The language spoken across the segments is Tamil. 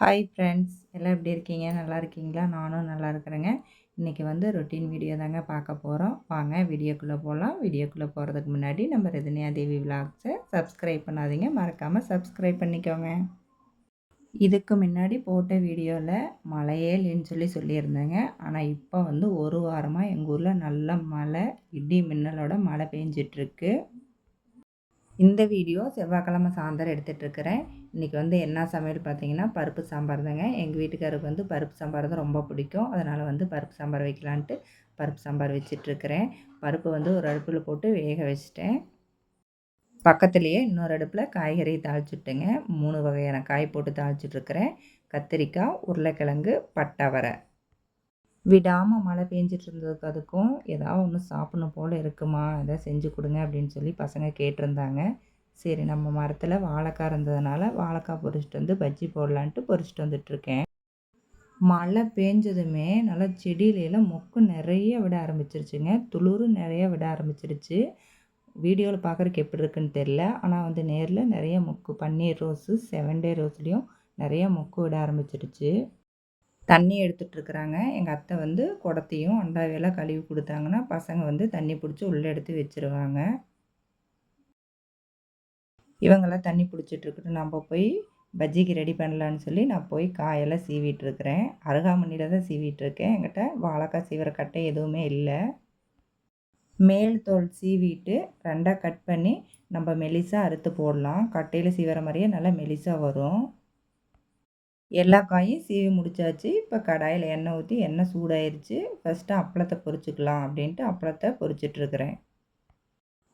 ஹாய் ஃப்ரெண்ட்ஸ் எல்லாம் எப்படி இருக்கீங்க? நல்லா இருக்கீங்களா? நானும் நல்லா இருக்கிறேங்க. இன்றைக்கி வந்து ரொட்டீன் வீடியோ தாங்க பார்க்க போகிறோம் வாங்க வீடியோக்குள்ளே போகலாம் வீடியோக்குள்ளே போகிறதுக்கு முன்னாடி நம்ம ரஜினியா தேவி விலாக்ஸை சப்ஸ்கிரைப் பண்ணாதீங்க. மறக்காமல் சப்ஸ்கிரைப் பண்ணிக்கோங்க. இதுக்கு முன்னாடி போட்ட வீடியோவில் மழையே இல்லைன்னு சொல்லி சொல்லியிருந்தேங்க. ஆனால் இப்போ வந்து ஒரு வாரமாக எங்கள் ஊரில் நல்ல மழை இடி மின்னலோட மழை பெஞ்சிட்ருக்கு இந்த வீடியோ செவ்வாய்க்கிழமை சாயந்தரம் எடுத்துகிட்ருக்கிறேன். இன்றைக்கி வந்து என்ன சமையல் பார்த்தீங்கன்னா பருப்பு சாம்பார் தாங்க. எங்கள் வீட்டுக்காருக்கு வந்து பருப்பு சாம்பார் தான் ரொம்ப பிடிக்கும். அதனால் வந்து பருப்பு சாம்பார் வைக்கலான்ட்டு பருப்பு சாம்பார் வச்சிட்ருக்கிறேன். பருப்பு வந்து ஒரு அடுப்பில் போட்டு வேக வச்சிட்டேன். பக்கத்துலேயே இன்னொரு அடுப்பில் காய்கறி தாளிச்சுட்டுங்க. மூணு வகையான காய் போட்டு தாளிச்சிட்ருக்கிறேன். கத்திரிக்காய் உருளைக்கிழங்கு பட்டவரை விடாமல் மழை பெஞ்சிட்டு இருந்ததுக்கு அதுக்கும் ஏதாவது ஒன்று சாப்பிடணும் போல் இருக்குமா? எதாவது செஞ்சு கொடுங்க அப்படின்னு சொல்லி பசங்க கேட்டிருந்தாங்க. சரி நம்ம மரத்தில் வாழைக்காய் இருந்ததுனால வாழைக்காய் பொறிச்சிட்டு வந்து பஜ்ஜி போடலான்ட்டு பொறிச்சிட்டு வந்துட்டுருக்கேன். மழை பெஞ்சதுமே நல்லா செடியிலலாம் மொக்கு நிறைய விட ஆரம்பிச்சிருச்சுங்க. துளுரும் நிறைய விட ஆரம்பிச்சிருச்சு. வீடியோவில் பார்க்குறக்கு எப்படி இருக்குன்னு தெரில ஆனால் வந்து நேரில் நிறைய மொக்கு பன்னீர் ரோஸு செவன் டே ரோஸ்லேயும் நிறைய மொக்கு விட ஆரம்பிச்சிருச்சு. தண்ணி எடுத்துகிட்ருக்குறாங்க எங்கள் அத்தை வந்து குடத்தையும் அண்டாவையெல்லாம் கழுவி கொடுத்தாங்கன்னா பசங்க வந்து தண்ணி பிடிச்சி உள்ளே எடுத்து வச்சுருவாங்க. இவங்கெல்லாம் தண்ணி பிடிச்சிட்ருக்குட்டு நம்ம போய் பஜ்ஜிக்கு ரெடி பண்ணலான்னு சொல்லி நான் போய் காயெல்லாம் சீவிட்டுருக்குறேன் அருகாமணியில் தான் சீவிட்டுருக்கேன் என்கிட்ட வாழைக்காய் சீவிற கட்டை எதுவுமே இல்லை. மேல் தோல் சீவிட்டு ரெண்டாக கட் பண்ணி நம்ம மெலிசாக அறுத்து போடலாம். கட்டையில் சீவிற மாதிரியே நல்லா மெலிசாக வரும். எல்லா காயும் சீவி முடித்தாச்சு இப்போ கடாயில் எண்ணெய் ஊற்றி எண்ணெய் சூடாயிருச்சு. ஃபஸ்ட்டு அப்பளத்தை பொரிச்சுக்கலாம் அப்படின்ட்டு அப்பளத்தை பொரிச்சிட்ருக்குறேன்.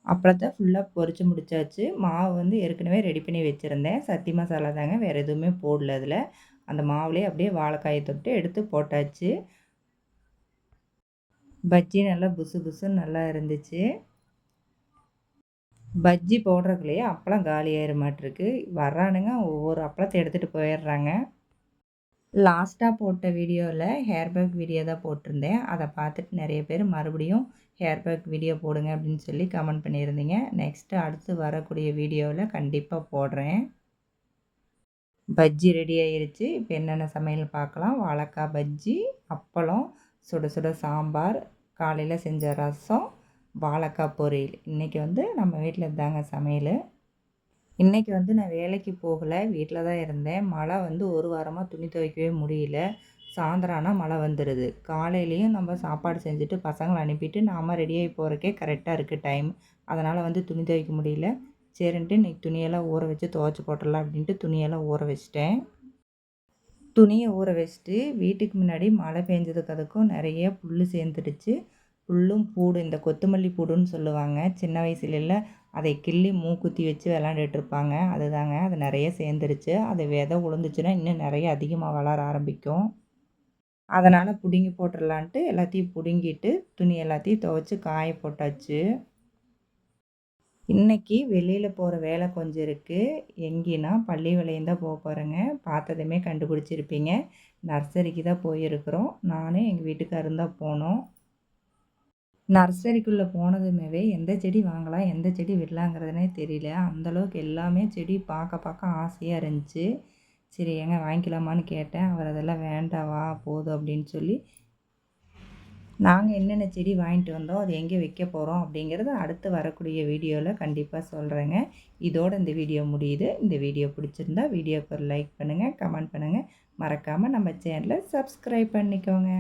அப்பளத்தை ஃபுல்லாக பொரித்து முடித்தாச்சு மாவு வந்து ஏற்கனவே ரெடி பண்ணி வச்சுருந்தேன். சத்தி மசாலா தாங்க வேறு எதுவுமே போடல அதில். அந்த மாவுலேயே அப்படியே வாழைக்காயை தொட்டு எடுத்து போட்டாச்சு. பஜ்ஜி நல்லா புசு புசுன்னு நல்லா இருந்துச்சு. பஜ்ஜி போடுறதுலையே அப்பளம் காலி ஆயிர மாட்டிருக்கு. வர்றானுங்க ஒவ்வொரு அப்பளத்தை எடுத்துகிட்டு போயிடுறாங்க. லாஸ்ட்டாக போட்ட வீடியோவில் ஹேர் பேக் வீடியோ தான் போட்டிருந்தேன். அதை பார்த்துட்டு நிறைய பேர் மறுபடியும் ஹேர் பேக் வீடியோ போடுங்க அப்படின்னு சொல்லி கமெண்ட் பண்ணியிருந்தீங்க. நெக்ஸ்ட்டு அடுத்து வரக்கூடிய வீடியோவில் கண்டிப்பாக போடுறேன். பஜ்ஜி ரெடி ஆயிருச்சு. இப்போ என்னென்ன சமையல் பார்க்கலாம். வாழைக்காய் பஜ்ஜி அப்பளம் சுட சுட சாம்பார் காலையில் செஞ்ச ரசம் வாழைக்காய் பொரியல். இன்றைக்கி வந்து நம்ம வீட்டில் இருந்தாங்க சமையல். இன்றைக்கி வந்து நான் வேலைக்கு போகலை வீட்டில் தான் இருந்தேன். மழை வந்து ஒரு வாரமாக துணி துவைக்கவே முடியல. சாயந்தரம் ஆனால் மழை வந்துடுது காலையிலையும் நம்ம சாப்பாடு செஞ்சுட்டு பசங்களை அனுப்பிட்டு நாம் ரெடியாகி போகிறக்கே கரெக்டாக இருக்குது டைம் அதனால் வந்து துணி துவைக்க முடியல. சரின்ட்டு இன்றைக்கி துணியெல்லாம் ஊற வச்சு துவைச்சி போட்டுடலாம் அப்படின்ட்டு துணியெல்லாம் ஊற வச்சிட்டேன். துணியை ஊற வச்சுட்டு வீட்டுக்கு முன்னாடி மழை பெஞ்சதுக்கு அதுக்கும் நிறைய புல் சேர்ந்துடுச்சு. புல்லும் பூடு இந்த கொத்தமல்லி பூடுன்னு சொல்லுவாங்க. சின்ன வயசுல அதை கிள்ளி மூக்குத்தி வச்சு விளாண்டுட்ருப்பாங்க அதுதாங்க அது நிறைய சேர்ந்துருச்சு. அது விதை உளுந்துச்சுன்னா இன்னும் நிறைய அதிகமாக வளர ஆரம்பிக்கும். அதனால் பிடுங்கி போட்டுடலான்ட்டு எல்லாத்தையும் பிடுங்கிட்டு துணி எல்லாத்தையும் துவைச்சி காய போட்டாச்சு. இன்றைக்கி வெளியில் போகிற வேலை கொஞ்சம் இருக்குது எங்கேனா பள்ளி விலையும் தான் போக போகிறேங்க பார்த்ததுமே கண்டுபிடிச்சிருப்பீங்க. நர்சரிக்கு தான் போயிருக்கிறோம். நானும் எங்கள் வீட்டுக்காரரும் தான் போனோம். நர்சரிக்குள்ளே போனதுமேவே எந்த செடி வாங்கலாம் எந்த செடி விடலாங்கிறதுனே தெரியல. அந்தளவுக்கு எல்லாமே செடி பார்க்க பார்க்க ஆசையாக இருந்துச்சு. சரி ஏங்க வாங்கிக்கலாமான்னு கேட்டேன். அவர் அதெல்லாம் வேண்டாவா? போதும் அப்படின்னு சொல்லி நாங்கள் என்னென்ன செடி வாங்கிட்டு வந்தோம் அது எங்கே வைக்க போகிறோம் அப்படிங்கிறத அடுத்து வரக்கூடிய வீடியோவில் கண்டிப்பாக சொல்கிறேங்க இதோடு இந்த வீடியோ முடியுது. இந்த வீடியோ பிடிச்சிருந்தா வீடியோக்கு ஒரு லைக் பண்ணுங்கள் கமெண்ட் பண்ணுங்கள் மறக்காமல் நம்ம சேனலை சப்ஸ்கிரைப் பண்ணிக்கோங்க.